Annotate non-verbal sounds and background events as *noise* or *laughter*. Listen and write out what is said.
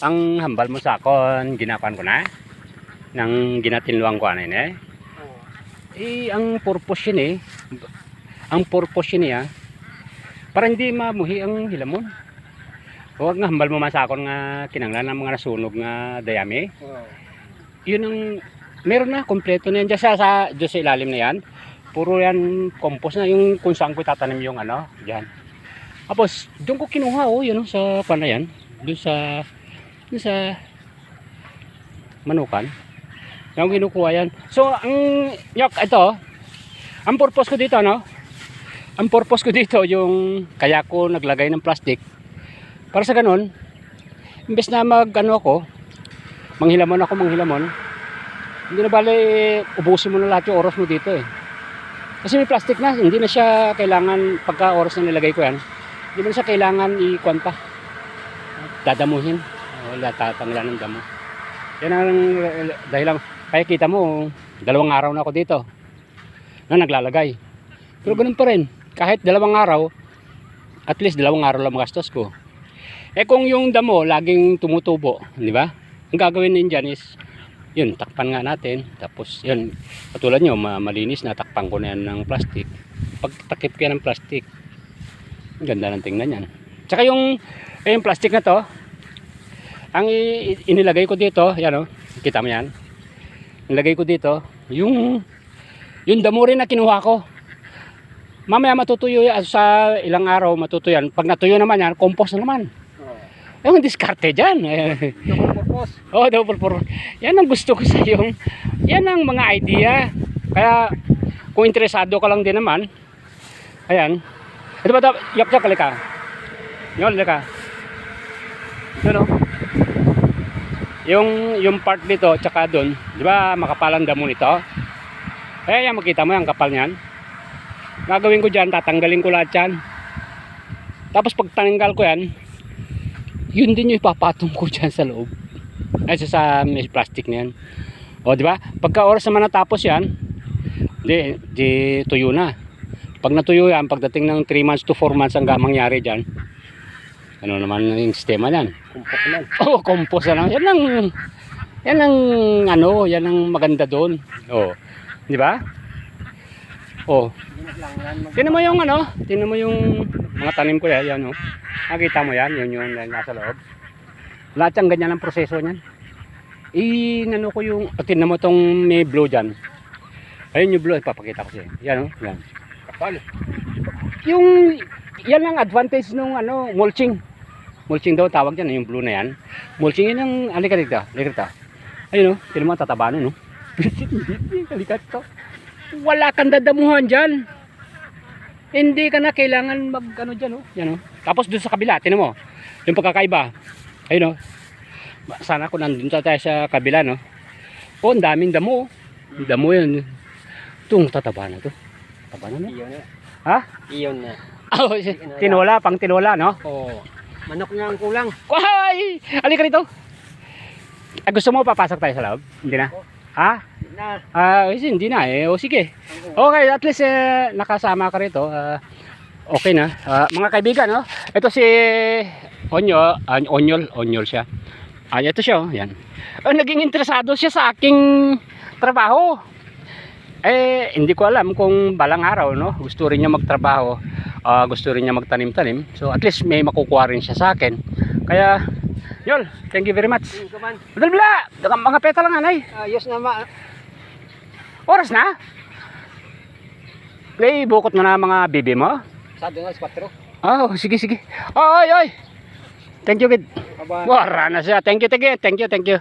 ang hambal mo sa akon, ginapan ko na. Nang ginatinluang ko yun eh. Oo. Eh, ang purpose yun eh. Ang purpose yun eh ah. Para hindi mamuhi ang hilamon. Huwag nga hambal mo man sa akon nga kinanglan ng mga nasunog nga dayami. Oo. Yun ang, meron na, kompleto na yan. Diyan sa, sa, ilalim na yan. Puro yan compost na yung kung saan ko tatanim yung ano, diyan. Tapos, doon ko kinuha oh, yun oh, sa pan na yan. Doon sa, doon sa manukan. Yung kinukuha yan. So, ang, yok, ito, ang purpose ko dito, no? Ang purpose ko dito, yung, kaya ko naglagay ng plastic. Para sa ganun, imbes na mag, ano ako, manghilamon ako, manghilamon, hindi na bale, ubusin mo na lahat yung oras mo dito eh. Kasi may plastic na, hindi na siya kailangan, pagka oras na nilagay ko yan, hindi mo na siya kailangan i-kwanta. Dadamuhin. Wala tatanggalan ng damo. Yan ang dahil lang, kaya kita mo, dalawang araw na ako dito na naglalagay. Pero ganun pa rin, kahit dalawang araw, at least dalawang araw lang magastos ko. Eh kung yung damo laging tumutubo, di ba? Ang gagawin din dyan is, yun, takpan nga natin. Tapos, yun, katulad nyo, ma- malinis na, takpan ko na yan ng plastic. Pag takip ko yan ng plastic, ganda ng tingnan yan. Tsaka yung, eh, yung plastic na to, ang inilagay ko dito, yan o, kita mo yan. Nilagay ko dito, yung, yung damo rin na kinuha ko. Mamaya matutuyo yan, sa ilang araw matutuyo yan. Pag natuyo naman yan, compost na naman. Oo. Yung diskarte dyan. Double purpose. *laughs* Oh, double for. Yan ang gusto ko *laughs* sa yung yan ang mga idea. Kaya kung interesado ka lang din naman, ayan. Ito ba ito? Yak yak ka. Yon ka. Ano? Yung yung part dito tsaka doon, 'di ba makapalang damo nito? Eh, yan makita mo yung kapal niyan. Gagawin ko diyan, tatanggalin ko lahat 'yan. Tapos pag tinanggal ko 'yan, yun din yung ipapatong ko diyan sa loob ay sa, sa plastic na yan o di ba pagka oras naman natapos yan di, di tuyo na pag natuyo yan pagdating ng 3 months to 4 months ang mangyari dyan ano naman yung sistema yan Kumpok na. oh compost na lang yan ang yan ang ano yan ang maganda doon oh di ba oh Tingnan mo yung ano, tingnan mo yung mga tanim ko yan, yan oh. Nakita mo yan, yun yung nasa loob. Lahat yung ganyan ang proseso niyan. I, nano ko yung, oh, tingnan mo tong may blue dyan. Ayun yung blue, ipapakita ko sa'yo. Yan oh, yan. Kapal. Yung, yan ang advantage nung ano, mulching. Mulching daw tawag dyan, yung blue na yan. Mulching yun ang, halika dito, halika dito. Ayun oh, tingnan mo, tataba nun oh. *laughs* dito. Wala kang dadamuhan dyan. Hindi ka na kailangan mag ano dyan oh. Yan oh. Tapos doon sa kabila, tingnan mo. Yung pagkakaiba. Ayun oh. Sana kung nandun tayo sa kabila no. Oh, ang daming damo. oh. Ang Damo yun. Itong tataba na to. Taba na no. Iyon na. Ha? Iyon na. *laughs* Oh, tinola, pang tinola no. Oo. Manok na ang kulang. Why? Halika rito. Ah, gusto mo papasok tayo sa loob? Hindi na? Ha? Na. Ah, hindi na eh. O sige. Okay, at least eh, nakasama ka rito. Ah, okay na. Ah, mga kaibigan, no? Ito si Onyo, ah, Onyol, Onyol siya. Ah, ito siya, oh. yan. Ah, naging interesado siya sa aking trabaho. Eh, hindi ko alam kung balang araw, no? Gusto rin niya magtrabaho. Ah, gusto rin niya magtanim-tanim. So, at least may makukuha rin siya sa akin. Kaya, Yol, thank you very much. Yung kaman. Madal bla! Dagang mga peta lang anay. Ayos na ma. Oras na? Play, bukot mo na mga bibi mo. Sa doon sa 4. Oh, sige, sige. Oy, oy, oy. Thank you, kid. Wara na siya. Thank you, thank you, thank you, thank you.